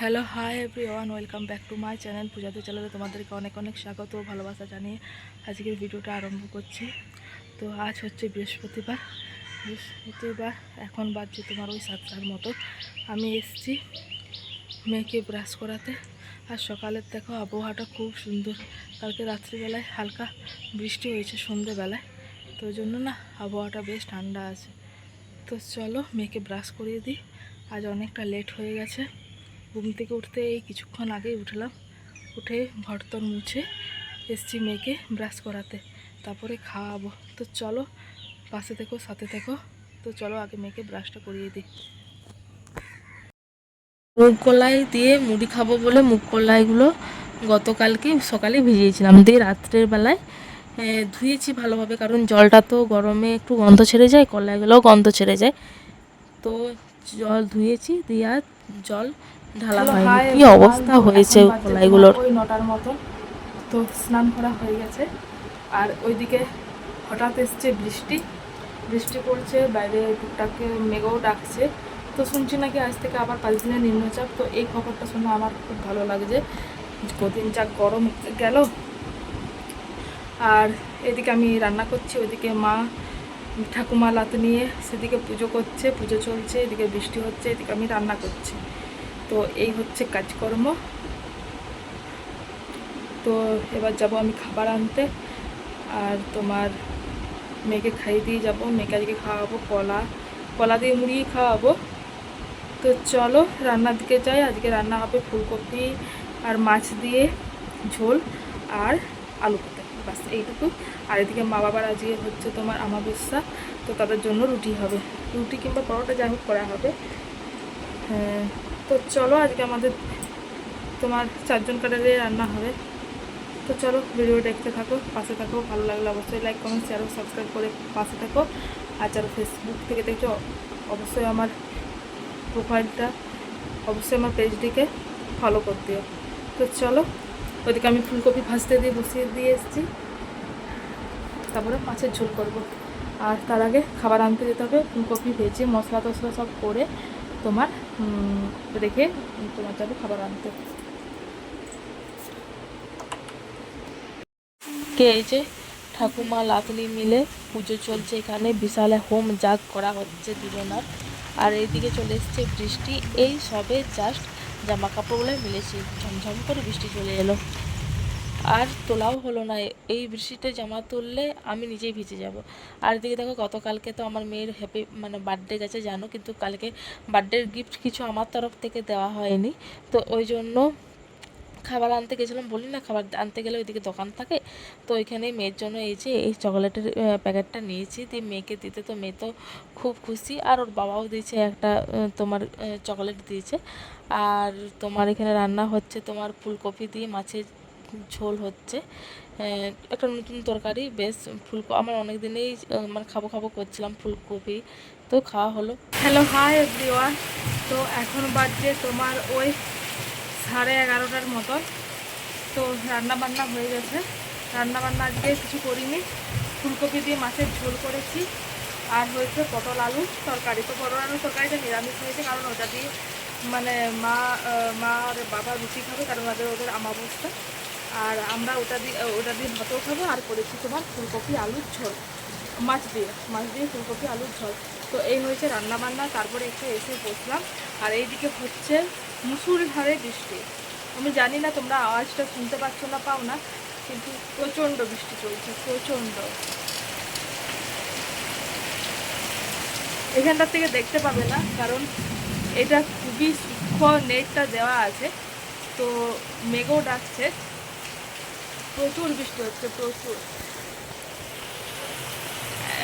Hello hi everyone welcome back to my channel পূজাতে চ্যানেলে তোমাদেরকে অনেক অনেক স্বাগত ও ভালোবাসা জানিয়ে আজকের ভিডিওটা আরম্ভ করছি। তো আজ হচ্ছে বৃহস্পতিবার বৃহস্পতিবার, এখন বাজছে তোমার ওই সাতটার মতো। আমি এসছি মেয়েকে ব্রাশ করাতে। আর সকালের দেখো আবহাওয়াটা খুব সুন্দর। কালকে রাত্রিবেলায় হালকা বৃষ্টি হয়েছে সন্ধেবেলায়। তো জন্য না আবহাওয়াটা বেশ ঠান্ডা আছে। তো চলো মেয়েকে ব্রাশ করিয়ে দিই। আজ অনেকটা লেট হয়ে গেছে। ঘুম থেকে উঠতে এই কিছুক্ষণ আগেই উঠলাম। উঠে ঘরতর মুছে এসছি মেয়েকে ব্রাশ করাতে। তারপরে খাওয়াবো। তো চলো, পাশে থেকো, সাথে থেকো। তো চলো আগে মেয়েকে ব্রাশটা করিয়ে দিই। মুগ কলাই দিয়ে মুড়ি খাব বলে মুগ কলাইগুলো গতকালকে সকালে ভিজিয়েছিলাম। দিয়ে রাত্রের বেলায় ধুয়েছি ভালোভাবে কারণ জলটা তো গরমে একটু গন্ধ ছেড়ে যায়, কলাইগুলোও গন্ধ ছেড়ে যায়। তো জল ধুয়েছি দিয়ে আর জল ঢালা হয়নি। কি অবস্থা হয়েছে কলাইগুলোর ওই নটার মতো। তো স্নান করা হয়ে গেছে। আর ওইদিকে হঠাৎ এসছে বৃষ্টি। বৃষ্টি পড়ছে বাইরে টুকটাকে মেঘও ডাকছে। তো শুনছি নাকি আজ থেকে আবার পাঁচ দিনের নিম্নচাপ। তো এই খবরটা শুনে আমার খুব ভালো লাগছে কদিন যা গরম গেল। আর এদিকে আমি রান্না করছি ওইদিকে মা ঠাকুমা লাত নিয়ে সেদিকে পুজো করছে পুজো চলছে এদিকে বৃষ্টি হচ্ছে এদিকে আমি রান্না করছি। তো এই হচ্ছে কাজকর্ম। তো এবার যাব আমি খাবার আনতে। আর তোমার মেয়েকে খাইয়ে দিয়ে যাব। মেয়েকে আজকে খাওয়াবো কলা। কলা দিয়ে মুড়িয়ে খাওয়াবো। তো চলো রান্নার দিকে যাই। আজকে রান্না হবে ফুলকপি আর মাছ দিয়ে ঝোল আর আলু পোতে বাস এইটুকু। আর এদিকে মা বাবার আজকে হচ্ছে তোমার আমাবস্যা তো তাদের জন্য রুটি হবে। রুটি কিংবা পরোটা যাই হোক করা হবে। হ্যাঁ তো চলো আজকে আমাদের তোমার চারজন কাটারে রান্না হবে। তো চলো ভিডিও দেখতে থাকো, পাশে থাকো, ভালো লাগলে অবশ্যই লাইক কমেন্ট শেয়ার ও সাবস্ক্রাইব করে পাশে থাকো। আর যারা ফেসবুক থেকে দেখছ, অবশ্যই আমার প্রোফাইলটা অবশ্যই আমার পেজটিকে ফলো করে দিও। তো চলো, ওইদিকে আমি ফুলকপি ভাজতে দিয়ে বসিয়ে দিয়ে এসেছি। তারপরে মাছের ঝোল করব। আর তার আগে খাবার আনতে যেতে হবে, ফুলকপি, ভেজে মশলা টশলা সব করে তোমার রেখে তোমার যাবে খাবার আনতে। কে এই যে? ঠাকুমা লাতনি মিলে পুজো চলছে এখানে। বিশাল হোম জাগ করা হচ্ছে দুজনার। আর এইদিকে চলে এসছে বৃষ্টি। এই সবে জাস্ট জামা কাপড়গুলো মিলেছে ঝমঝম করে বৃষ্টি চলে এলো। আর তোলাও হলো না। এই বৃষ্টিতে জামা তুললে আমি নিজেই ভিজে যাব। আর এদিকে দেখো, গতকালকে তো আমার মেয়ের হ্যাপি মানে বার্থডে গেছে, জানো? কিন্তু কালকে বার্থডের গিফট কিছু আমার তরফ থেকে দেওয়া হয়নি। তো ওই জন্য খাবার আনতে গেছিলাম। বলি না, খাবার আনতে গেলে ওইদিকে দোকান থাকে। তো ওইখানে মেয়ের জন্য এই যে, এই চকলেটের প্যাকেটটা নিয়েছি। দিয়ে মেয়েকে দিতে তো মেয়ে তো খুব খুশি। আর ওর বাবাও দিয়েছে একটা তোমার চকলেট দিয়েছে। আর তোমার এখানে রান্না হচ্ছে তোমার ফুলকপি দিয়ে মাছের ঝোল হচ্ছে। একটা নতুন তরকারি, বেশ ফুল আমার অনেক দিনেই মানে খাব খাব করছিলাম ফুলকপি। তো খাওয়া হলো। হ্যালো হাই এভরিওয়ান তো এখন বাজছে তোমার ওই সাড়ে এগারোটার মতন। তো রান্না বান্না হয়ে গেছে। রান্না বান্না আজকে কিছু করিনি। ফুলকপি দিয়ে মাছের ঝোল করেছি। আর হয়েছে পটল আলু তরকারি। তো পটল আলু তরকারিটা নিরামিষ হয়েছে কারণ ওটা দিয়ে মানে মা মা আর বাবা রুটি খাবে, কারণ ওদের ওদের আমাবস্যা। আর আমরা ওটা দিয়ে ওটা দিয়ে ভাতও খাব আর করেছি তোমার ফুলকপি আলুর ঝোল, মাছ দিয়ে মাছ দিয়ে ফুলকপি আলুর ঝোল। তো এই হয়েছে রান্না বান্না তারপরে একটু এসে বসলাম। আর এইদিকে হচ্ছে মুসুলধারে বৃষ্টি। আমি জানি না তোমরা আওয়াজটা শুনতে পাচ্ছ না পাও না, কিন্তু প্রচণ্ড বৃষ্টি চলছে, প্রচণ্ড। এখানটার থেকে দেখতে পাবে না, কারণ এটা খুবই সূক্ষ্ম নেটটা দেওয়া আছে। তো মেঘও ডাকছে। প্রচুর বৃষ্টি হচ্ছে, প্রচুর।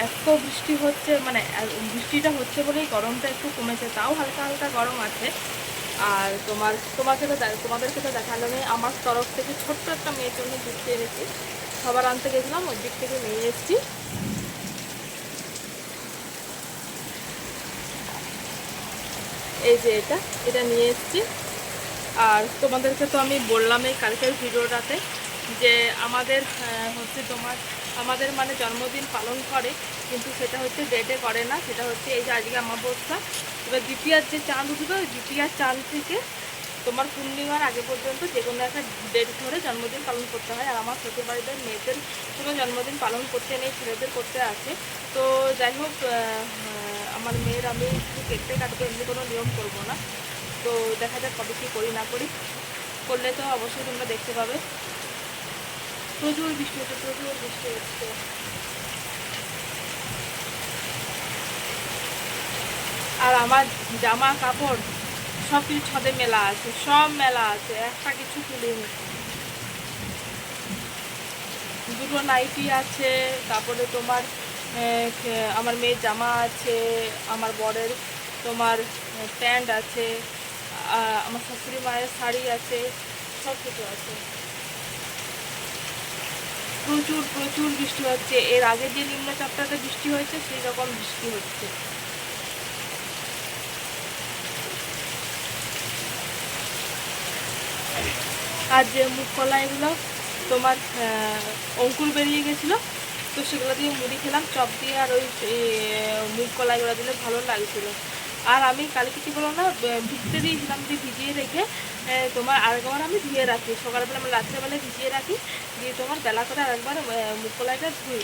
এত বৃষ্টি হচ্ছে মানে বৃষ্টিটা হচ্ছে বলেই গরমটা একটু কমেছে, তাও হালকা হালকা গরম আছে। আর তোমার, তোমাকে তো তোমাদেরকে তো দেখাল নেই আমার তরফ থেকে ছোট্ট একটা মেয়ের জন্য ঘুরতে এনেছি। খাবার আনতে গেছিলাম, ওই দিক থেকে নিয়ে এসেছি। এই যে এটা এটা নিয়ে এসেছি। আর তোমাদেরকে তো আমি বললাম এই কালকের ভিডিওটাতে যে আমাদের হচ্ছে তোমার, আমাদের মানে জন্মদিন পালন করে, কিন্তু সেটা হচ্ছে ডেটে করে না, সেটা হচ্ছে এই যে আজকে অমাবস্যা। এবার দ্বিতীয়ার যে চাঁদ উঠবে, ওই দ্বিতীয়ার চাঁদ থেকে তোমার পূর্ণিমার আগে পর্যন্ত যে কোনো একটা ডেট ধরে জন্মদিন পালন করতে হয়। আর আমার শ্বশুর বাড়িতে মেয়েদের কোনো জন্মদিন পালন করতে নেই, ছেলেদের করতে আছে। তো যাই হোক আমার মেয়ের আমি কেকটাই কাটবো, এমনি কোনো নিয়ম করব না। তো দেখা যাক কবে কী করি না করি। করলে তো অবশ্যই তোমরা দেখতে পাবে। প্রচুর বৃষ্টি হচ্ছে, প্রচুর বৃষ্টি হচ্ছে। আর আমার জামা কাপড় সব কিছু ছাদে মেলা আছে, সব মেলা আছে, একটা কিছু তুলিনি। দুটো নাইটি আছে, তারপরে তোমার আমার মেয়ের জামা আছে, আমার বরের তোমার প্যান্ট আছে আমার শাশুড়ি মায়ের শাড়ি আছে সব কিছু আছে। প্রচুর প্রচুর বৃষ্টি হচ্ছে। এর আগে যে নিম্নচাপটাতে বৃষ্টি হয়েছে সেই রকম বৃষ্টি হচ্ছে। আর যে মুখ কলাইগুলো তোমার আহ, অঙ্কুর বেরিয়ে গেছিল তো সেগুলো দিয়ে মুড়ি খেলাম। চপ দিয়ে আর ওই এ, মুগ কলাইগুলো দিলে ভালো লাগছিল। আর আমি কালকে কী বলো না ভিজতে দিয়েছিলাম, দিয়ে ভিজিয়ে রেখে তোমার আরেকবার আমি ধুয়ে রাখি। সকালবেলা আমি রাত্রেবেলায় ভিজিয়ে রাখি, দিয়ে তোমার বেলা করে আরেকবার মুগ কলাইটা ধুই।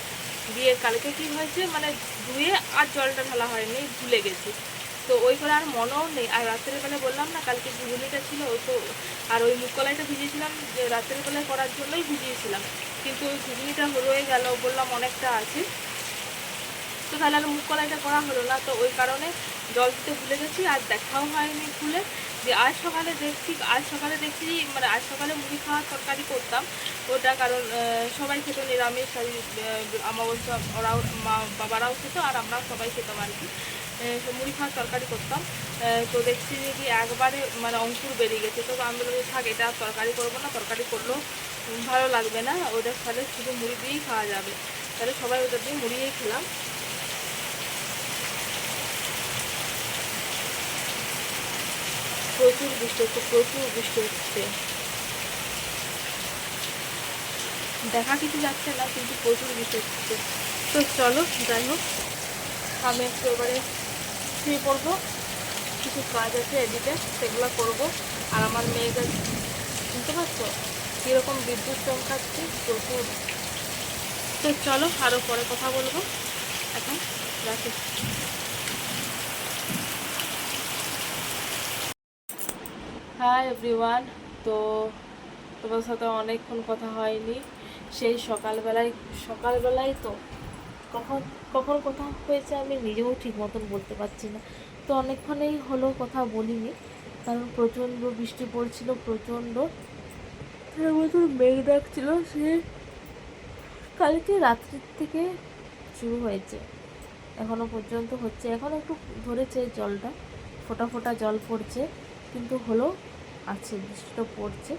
দিয়ে কালকে কি হয়েছে মানে ধুয়ে আর জলটা ঢালা হয়নি ভুলে গেছি। তো ওই করে আর মনেও নেই। আর রাত্রের বেলা বললাম না, কালকে ঘুগনিটা ছিল তো আর ওই মুগ কলাইটা ভিজিয়েছিলাম, যে রাত্রের বেলায় করার জন্যই ভিজিয়েছিলাম। কিন্তু ওই ঘুগনিটা রয়ে গেল, বললাম অনেকটা আছে। তো তাহলে আর মুখ কলাইটা করা হলো না। তো ওই কারণে জল দিতে ভুলে গেছি আর দেখাও হয়নি ভুলে যে আজ সকালে দেখছি আজ সকালে দেখছি মানে আজ সকালে মুড়ি খাওয়ার তরকারি করতাম। ওটা কারণ সবাই খেত নিরামিষ আর আহ, অমাবস্যা ওরাও মা বাবারাও খেত আর আমরাও সবাই খেতাম আর কি। মুড়ি খাওয়ার তরকারি করতাম। তো দেখছি যে কি একবারে মানে অঙ্কুর বেরিয়ে গেছে। তো আমি বললাম থাক এটা তরকারি করব না তরকারি করলেও ভালো লাগবে না। ওটা তাহলে শুধু মুড়ি দিয়েই খাওয়া যাবে। তাহলে সবাই ওটা দিয়ে মুড়িয়েই খেলাম। প্রচুর বৃষ্টি হচ্ছে, প্রচুর বৃষ্টি হচ্ছে। দেখা কিছু যাচ্ছে না, কিন্তু প্রচুর বৃষ্টি হচ্ছে। তো চলো, যাই হোক, আমি একটু এবারে শুয়ে পড়ব। কিছু কাজ আছে এদিকে, সেগুলো করব। আর আমার মেয়েকে শুনতে পাচ্ছ কীরকম বিদ্যুৎ চমকাচ্ছে, প্রচুর। তো চলো আরও পরে কথা বলব। এখন রাখি। হাই এভরিওয়ান তো তোমার সাথে অনেকক্ষণ কথা হয়নি। সেই সকালবেলায় সকালবেলায় তো কখন কখন কথা হয়েছে আমি নিজেও ঠিক মতন বলতে পারছি না। তো অনেকক্ষণেই হলো কথা বলিনি, কারণ প্রচণ্ড বৃষ্টি পড়ছিল, প্রচণ্ড। মতন মেঘ ডাকছিল, সে কালকে রাত্রির থেকে শুরু হয়েছে। এখনও পর্যন্ত হচ্ছে, এখন একটু ধরেছে জলটা, ফোটা ফোটা জল পড়ছে। কিন্তু হলো আছে, বৃষ্টিটা পড়ছে।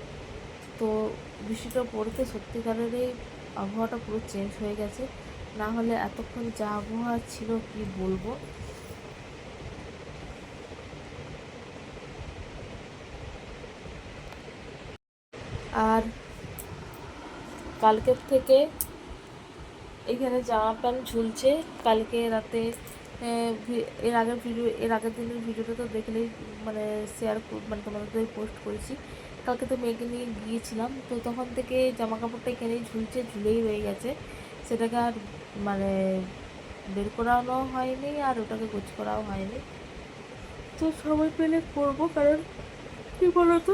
তো বৃষ্টিটা পড়তে সত্যিকারের এই আবহাওয়াটা পুরো চেঞ্জ হয়ে গেছে। না হলে এতক্ষণ যা আবহাওয়া ছিল কি বলব? আর কালকের থেকে এখানে জামা প্যান্ট ঝুলছে। কালকে রাতে এর আগের ভিডিও এর আগের দিনের ভিডিওটা তো দেখলেই মানে শেয়ার মানে তোমাদের পোস্ট করেছি। কালকে তো মেয়েকে নিয়ে গিয়েছিলাম, তো তখন থেকে জামা কাপড়টা এখানেই ঝুলছে, ঝুলেই রয়ে গেছে। সেটাকে আর মানে বের করানো হয়নি আর ওটাকে গোছ করাও হয়নি। তো সময় পেলে করব, কারণ কী বলতো?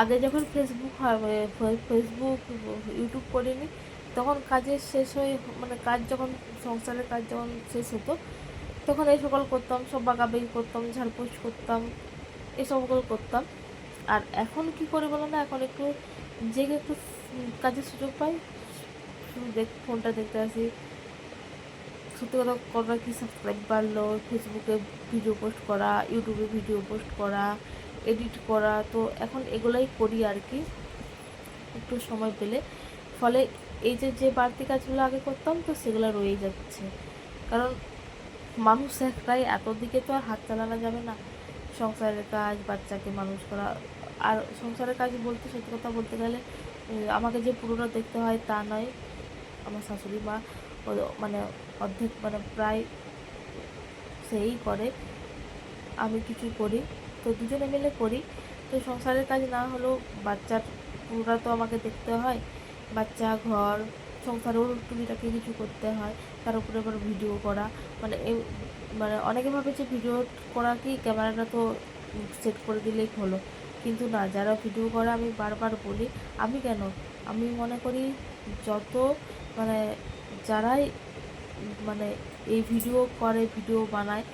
আগে যখন ফেসবুক হয় মানে ফেসবুক ইউটিউব করিনি তখন কাজের শেষ হয়ে মানে কাজ যখন, সংসারের কাজ যখন শেষ হতো, তখন এই সকল করতাম, সব বাগাবাগি করতাম, ঝাড়পোছ করতাম এই সবগুলো করতাম। আর এখন কি করে বলো না, এখন একটু জেগে একটু কাজের সুযোগ পাই। শুধু দেখ, ফোনটা দেখতে আসি। সত্যি কথা করা কি সাবস্ক্রাইব বাড়লো ফেসবুকে ভিডিও পোস্ট করা ইউটিউবে ভিডিও পোস্ট করা এডিট করা, তো এখন এগুলোই করি আর কি। একটু সময় পেলে। ফলে এই যে যে বাড়তি কাজগুলো আগে করতাম, তো সেগুলো রয়েই যাচ্ছে। কারণ মানুষ একটাই এত দিকে তো আর হাত চালানো যাবে না। সংসারের কাজ, বাচ্চাকে মানুষ করা, আর সংসারের কাজ বলতে, সত্যি কথা বলতে গেলে আমাকে যে পুরোটা দেখতে হয় তা নয়। আমার শাশুড়ি মা মানে অর্ধেক মানে প্রায় সেই করে। আমি কিছু করি, তো দুজনে মিলে করি। তো সংসারের কাজ না হলেও বাচ্চার পুরোটা তো আমাকে দেখতে হয়। বাচ্চা, ঘর, সংসারেও টুকিটাকি কিছু করতে হয়, তার উপরে আবার ভিডিও করা। মানে এই মানে অনেকে ভাবে যে ভিডিও করা কি, ক্যামেরাটা তো সেট করে দিলেই হলো। কিন্তু না, যারা ভিডিও করে আমি বারবার বলি, আমি কেন? আমি মনে করি যত মানে যারাই মানে এই ভিডিও করে ভিডিও বানায়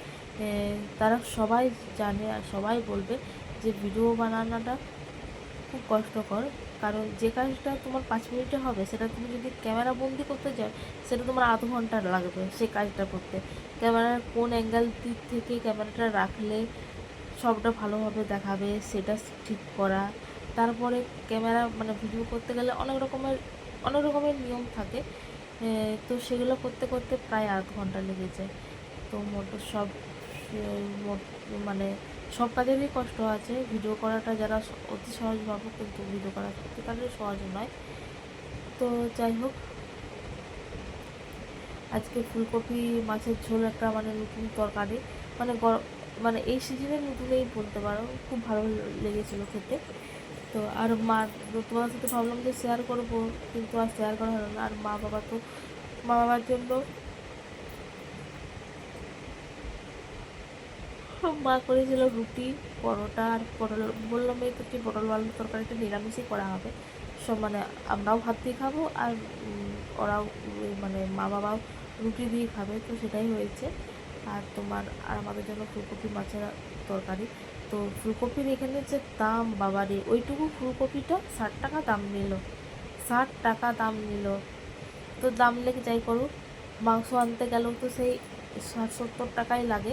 তারা সবাই জানে আর সবাই বলবে যে ভিডিও বানানোটা খুব কষ্টকর। কারণ যে কাজটা তোমার পাঁচ মিনিটে হবে, সেটা তুমি যদি ক্যামেরা বন্দি করতে যাও, সেটা তোমার আধ ঘণ্টা লাগবে সেই কাজটা করতে। ক্যামেরার কোন অ্যাঙ্গেল দিক থেকে ক্যামেরাটা রাখলে সবটা ভালোভাবে দেখাবে, সেটা ঠিক করা। তারপরে ক্যামেরা মানে ভিডিও করতে গেলে অনেক রকমের অনেক রকমের নিয়ম থাকে। তো সেগুলো করতে করতে প্রায় আধ ঘণ্টা লেগে যায়। তো মোট সব মোট মানে সব কাজেরই কষ্ট আছে। ভিডিও করাটা যারা অতি সহজ ভাবো কিন্তু ভিডিও করা সত্যিকারের সহজ নয়। তো যাই হোক, আজকে ফুলকপি, মাছের ঝোল একটা মানে নতুন তরকারি। মানে মানে এই সিজনের নতুনই বলতে পারো, খুব ভালো লেগেছিলো খেতে। তো আর মা তোমার সাথে ভাবলাম যে শেয়ার করব, কিন্তু আর শেয়ার করা হলো না। আর মা বাবা তো মা বাবার জন্য মা করেছিল রুটি, পরোটা আর পটল। বললাম, এই কি পটল আলুর তরকারিটা নিরামিষই করা হবে? সব মানে আমরাও ভাত দিয়ে খাব আর ওরাও মানে মা বাবাও রুটি দিয়ে খাবে, তো সেটাই হয়েছে। আর তোমার, আর আমাদের জন্য ফুলকপি মাছের তরকারি। তো ফুলকপির এখানে যে দাম বাবারে ওইটুকু ফুলকপিটা ষাট টাকা দাম নিল। ষাট টাকা দাম নিল। তো দাম লেগে যাই করুক, মাংস আনতে গেলেও তো সেই ষাট সত্তর টাকাই লাগে।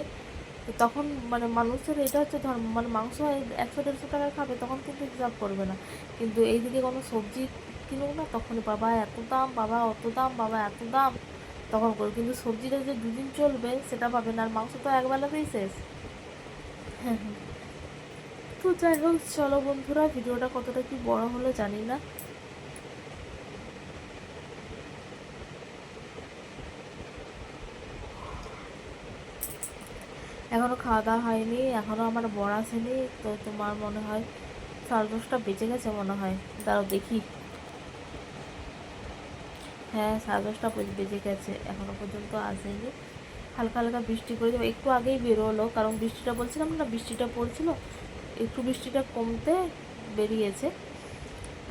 তো তখন মানে মানুষের এটা হচ্ছে ধর্ম মানে মাংস একশো, দেড়শো টাকা খাবে, তখন কিন্তু হিসাব করবে না। কিন্তু এইদিকে কোনো সবজি কিনুক না, তখনই বাবা এত দাম, বাবা অত দাম, বাবা এত দাম। তখন করবে কিন্তু সবজিটা যে দুদিন চলবে, সেটা পাবে না। আর মাংস তো একবেলাতেই শেষ। হ্যাঁ হ্যাঁ। তো যাই হোক, চলো বন্ধুরা, ভিডিওটা কতটা কি বড় হলো জানি না। এখনও খাওয়া দাওয়া হয়নি এখনও আমার বর আসেনি, তো তোমার মনে হয় সাড়ে দশটা বেজে গেছে মনে হয়। দাঁড়াও দেখি। হ্যাঁ সাড়ে দশটা বেজে- গেছে এখনও পর্যন্ত আসেনি। হালকা হালকা বৃষ্টি করে একটু আগেই বেরোলো, কারণ বৃষ্টিটা বলছিলাম না, বৃষ্টিটা পড়ছিল, একটু বৃষ্টিটা কমতে বেরিয়েছে।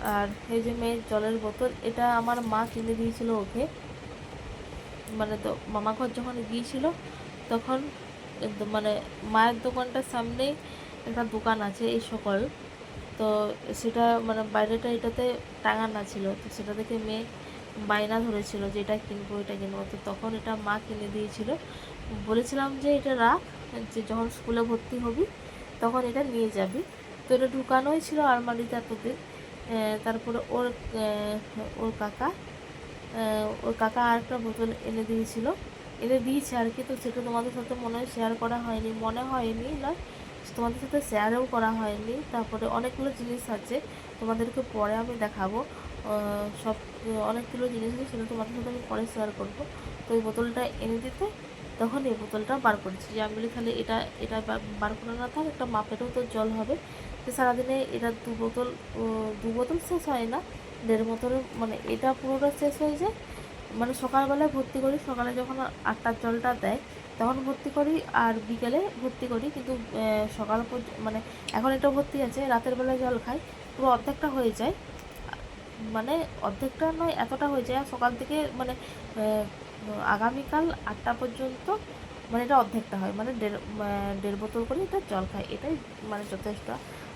আর এই যে মেয়ের জলের বোতল, এটা আমার মা কিনে দিয়েছিল ওকে। মানে তো মামা ঘর যখন গিয়েছিল, তখন একদম মানে মায়ের দোকানটার সামনেই একটা দোকান আছে এই সকল। তো সেটা মানে বাইরেটা এটাতে টাঙানো ছিল। তো সেটা দেখে মেয়ে বায়না ধরেছিল যে এটা কিনবো এটা কিনবো। তো তখন এটা মা কিনে দিয়েছিল। বলেছিলাম যে এটা রাখ, যে যখন স্কুলে ভর্তি হবি তখন এটা নিয়ে যাবি। তো এটা ঢুকানোই ছিল আলমারিতে এতদিন। তারপরে ওর ওর কাকা ওর কাকা আরেকটা বোতল এনে দিয়েছিল। এনে দিয়েছে আর কি, তো সেটা তোমাদের সাথে মনে হয় শেয়ার করা হয়নি, মনে হয়নি নয় তোমাদের সাথে শেয়ারও করা হয়নি। তারপরে অনেকগুলো জিনিস আছে, তোমাদেরকে পরে আমি দেখাবো। সব, অনেকগুলো জিনিস আছে, সেটা তোমাদের সাথে আমি পরে শেয়ার করব। তো এই বোতলটা এনে দিতে, তখন এই বোতলটা বার করেছি। যে আমি বলি তাহলে এটা এটা বার করে না থাক, একটা মাপেরও তো জল হবে। তো সারাদিনে এটা দু বোতল দু বোতল শেষ হয় না, দেড় বোতলের মানে এটা পুরোটা শেষ হয়ে যায়। মানে সকালবেলায় ভর্তি করি, সকালে যখন আটটার জলটা দেয়, তখন ভর্তি করি আর বিকেলে ভর্তি করি। কিন্তু সকাল মানে এখন এটা ভর্তি আছে, রাতের বেলায় জল খাই পুরো অর্ধেকটা হয়ে যায়। মানে অর্ধেকটা নয়, এতটা হয়ে যায়। সকাল থেকে মানে আগামীকাল আটটা পর্যন্ত মানে এটা অর্ধেকটা হয়। মানে দেড় দেড় বোতল করে এটা জল খায় এটাই মানে যথেষ্ট।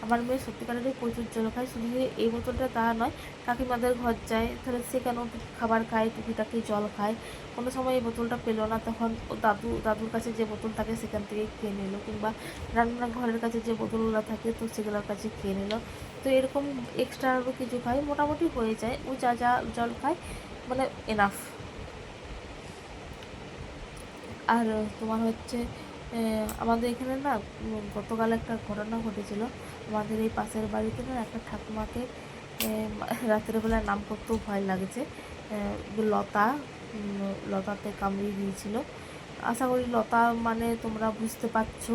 আমার মেয়ে সত্যিকারেরই প্রচুর জল খায়, শুধু যে এই বোতলটা তা নয়, কাকিমাদের ঘর যায়, তাহলে সে কেন খাবার খায় টুকিটাকি জল খায়? কোনো সময় এই বোতলটা পেল না, তখন ও দাদু, দাদুর কাছে যে বোতল থাকে সেখান থেকে খেয়ে নিল, কিংবা রান্নাঘরের কাছে যে বোতলগুলো থাকে, তো সেগুলোর কাছে খেয়ে নিল। তো এরকম এক্সট্রা আরও কিছু খায়, মোটামুটি হয়ে যায়, ও যা যা জল খায় মানে এনাফ আর তোমার হচ্ছে আমাদের এখানে না গতকাল একটা ঘটনা ঘটেছিল। আমাদের এই পাশের বাড়িতে না একটা ঠাকুমাকে আহ, রাতের নাম করতেও ভয় লাগছে। লতা লতাতে কামড়িয়ে দিয়েছিল। আশা করি লতা মানে তোমরা বুঝতে পারছ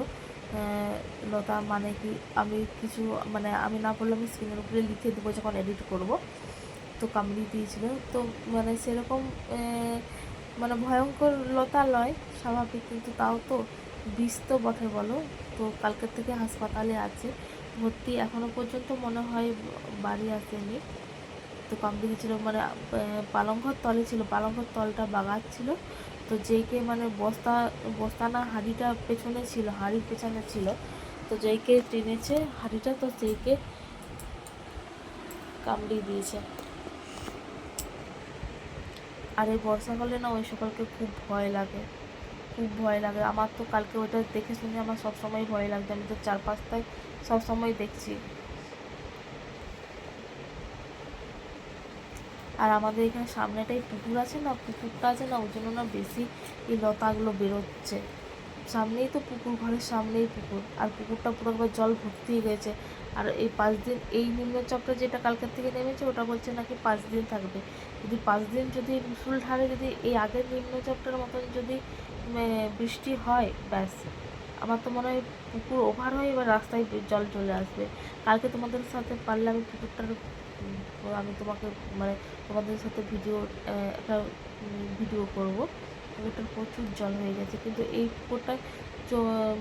লতা মানে কি আমি কিছু মানে আমি না বললে আমি স্ক্রিনের উপরে লিখে দেবো যখন এডিট করব। তো কামড়িয়ে দিয়েছিল। তো মানে সেরকম মানে ভয়ঙ্কর লতা লয় স্বাভাবিক। কিন্তু তাও তো বিষ তো বটে বলো। তো কালকের থেকে হাসপাতালে আছে। ভর্তি এখনও পর্যন্ত মনে হয় বাড়ি আসেনি। তো কামড়ে দিয়েছিল মানে পালংঘর তলে ছিল পালংঘর তলটা বাগাচ্ছিল তো যেইকে মানে বস্তা বস্তা না হাঁড়িটা পেছনে ছিল, হাঁড়ির পেছনে ছিল। তো যেইকে টেনেছে হাঁড়িটা, তো সেইকে কামড়িয়ে দিয়েছে। আর এই বর্ষাকালে না ওই সকালকে খুব ভয় লাগে। খুব ভয় লাগে। আমার তো কালকে ওটা দেখে শুনে আমার সবসময় ভয় লাগছে আমি তো চার পাঁচটায় সবসময় দেখছি। আর আমাদের এখানে সামনেটাই পুকুর আছে না, পুকুরটা আছে না, ওই জন্য না বেশি এই লতাগুলো বেরোচ্ছে। সামনেই তো পুকুর, ঘরের সামনেই পুকুর। আর পুকুরটা পুরো একবার জল ভর্তি হয়ে গেছে আর এই পাঁচ দিন, এই নিম্নচাপটা যেটা কালকের থেকে নেমেছে, ওটা বলছে নাকি পাঁচ দিন থাকবে। যদি পাঁচ দিন যদি মুসুলধারে যদি এই আগের নিম্নচাপটার মতন যদি বৃষ্টি হয়, ব্যাস। আমার তো মনে হয় পুকুর ওভার হয়ে এবার রাস্তায় জল চলে আসবে। কালকে তোমাদের সাথে পারলে আমি পুকুরটার আমি তোমাকে মানে তোমাদের সাথে ভিডিও একটা ভিডিও করব। পুকুরটার প্রচুর জল হয়ে গেছে, কিন্তু এই পুকুরটায়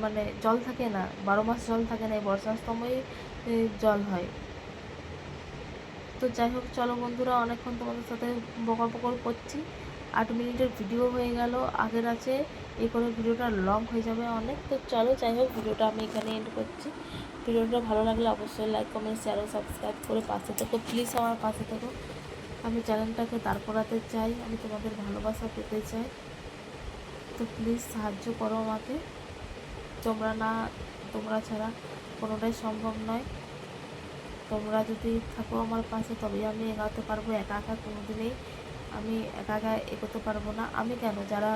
মানে জল থাকে না, বারো মাস জল থাকে না, এই বর্ষার সময় জল হয়। তো যাই হোক, চলো বন্ধুরা, অনেকক্ষণ তোমাদের সাথে বকর বকর করছি। আট মিনিটের ভিডিও হয়ে গেল, আগের আছে এই করে ভিডিওটা লং হয়ে যাবে অনেক। তো চলো, যাই হোক, ভিডিওটা আমি এখানে এন্ড করছি। ভিডিওটা ভালো লাগলে অবশ্যই লাইক কমেন্ট শেয়ার ও সাবস্ক্রাইব করে পাশে থেকো। প্লিজ আমার পাশে থেকো। আমি চ্যানেলটাকে দাঁড় করাতে চাই, আমি তোমাদের ভালোবাসা পেতে চাই। তো প্লিজ সাহায্য করো আমাকে। তোমরা না, তোমরা ছাড়া কোনোটাই সম্ভব নয়। তোমরা যদি থাকো আমার পাশে, তবেই আমি এগাতে পারব, একা একা কোনোদিনই। আমি একা একা এগোতে পারব না। আমি কেন? যারা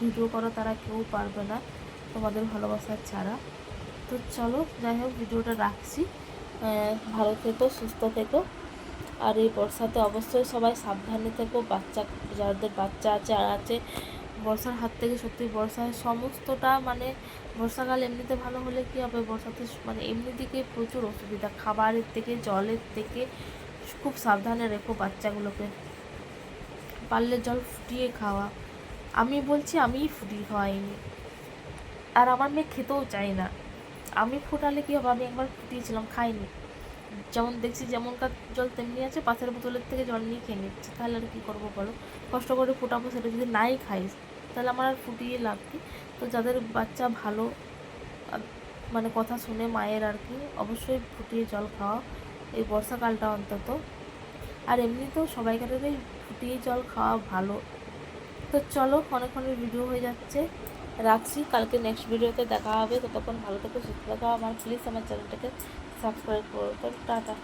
ভিডিও করো, তারা কেউ পারবে না তোমাদের ভালোবাসা ছাড়া। তো চলো, যাই হোক, ভিডিওটা রাখছি। ভালো থেকো, সুস্থ থেকো। আর এই বর্ষাতে অবশ্যই সবাই সাবধানে থেকো। বাচ্চা, যাদের বাচ্চা আছে আর আছে, বর্ষার হাত থেকে সত্যি বর্ষায় সমস্তটা মানে বর্ষাকাল এমনিতে ভালো হলে কি হবে? বর্ষাতে মানে এমনি দিকে প্রচুর অসুবিধা। খাবারের থেকে, জলের থেকে খুব সাবধানে রেখো বাচ্চাগুলোকে। পারলে জল ফুটিয়ে খাওয়া। আমি বলছি, আমিই ফুটিয়ে খাওয়াইনি। আর আমার মেয়ে খেতেও চায় না। আমি ফুটালে কি হবে? আমি একবার ফুটিয়েছিলাম, খাইনি। যেমন দেখছি, যেমনকার জল তেমনি আছে, পাশের বোতলের থেকে জল নিয়ে খেয়ে নিচ্ছে। তাহলে আর কী করব বলো? কষ্ট করে ফুটাবো সেটা যদি নাই খাইস তাহলে আমার আর ফুটিয়ে লাভ কি? তো যাদের বাচ্চা ভালো মানে কথা শুনে মায়ের আর কি, অবশ্যই ফুটিয়ে জল খাওয়া। এই বর্ষাকালটা অন্তত। আর এমনিতেও সবাইকারেরই ফুটিয়ে জল খাওয়া ভালো। তো চলো, অনেকক্ষণের ভিডিও হয়ে যাচ্ছে। রাখছি, কালকে নেক্সট ভিডিওতে দেখা হবে। ততক্ষণ ভালো থেকে, সুস্থ থাকো। আমার প্লিজ আমার চ্যানেলটাকে সাবস্ক্রাইব করো। তো টাটা।